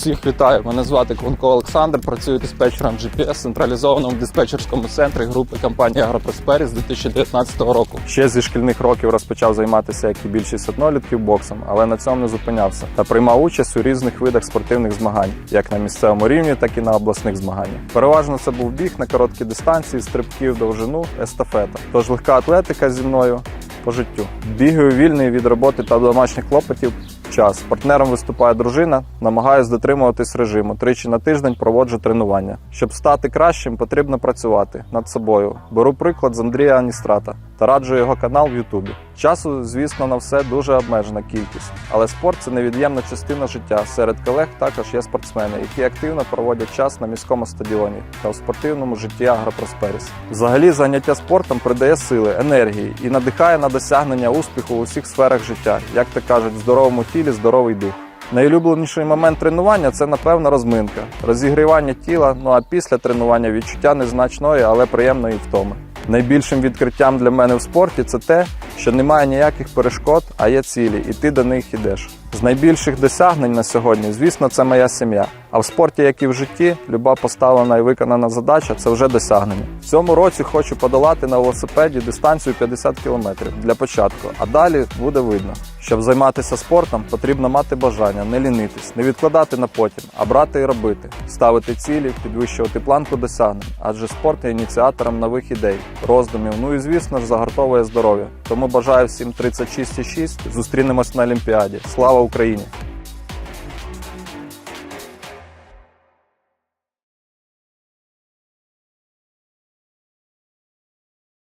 Всіх вітаю. Мене звати Клонко Олександр. Працюю диспетчером GPS в централізованому диспетчерському центрі групи компанії Агропросперіс з 2019 року. Ще зі шкільних років розпочав займатися, як і більшість однолітків, боксом, але на цьому не зупинявся та приймав участь у різних видах спортивних змагань, як на місцевому рівні, так і на обласних змаганнях. Переважно це був біг на короткі дистанції, стрибки в довжину, естафета. Тож легка атлетика зі мною по життю. Бігаю вільний від роботи та домашніх клопотів час. Партнером виступає дружина, намагаюсь дотримуватись режиму. Тричі на тиждень проводжу тренування. Щоб стати кращим, потрібно працювати над собою. Беру приклад з Андрія Аністрата та раджу його канал в Ютубі. Часу, звісно, на все дуже обмежена кількість, але спорт це невід'ємна частина життя. Серед колег також є спортсмени, які активно проводять час на міському стадіоні та у спортивному житті Агропросперіс. Взагалі, заняття спортом придає сили, енергії і надихає на досягнення успіху у всіх сферах життя. Як то кажуть, в здоровому тілі здоровий дух. Найулюбленіший момент тренування це напевно розминка, розігрівання тіла. Ну а після тренування відчуття незначної, але приємної втоми. Найбільшим відкриттям для мене в спорті це те, що немає ніяких перешкод, а є цілі, і ти до них ідеш. З найбільших досягнень на сьогодні, звісно, це моя сім'я. А в спорті, як і в житті, люба поставлена і виконана задача це вже досягнення. В цьому році хочу подолати на велосипеді дистанцію 50 км для початку, а далі буде видно. Щоб займатися спортом, потрібно мати бажання, не лінитись, не відкладати на потім, а брати і робити, ставити цілі, підвищувати планку досягнень. Адже спорт є ініціатором нових ідей, роздумів. Ну і звісно ж загартовує здоров'я. Тому бажаю всім 36,6. Зустрінемось на Олімпіаді. Слава Україні!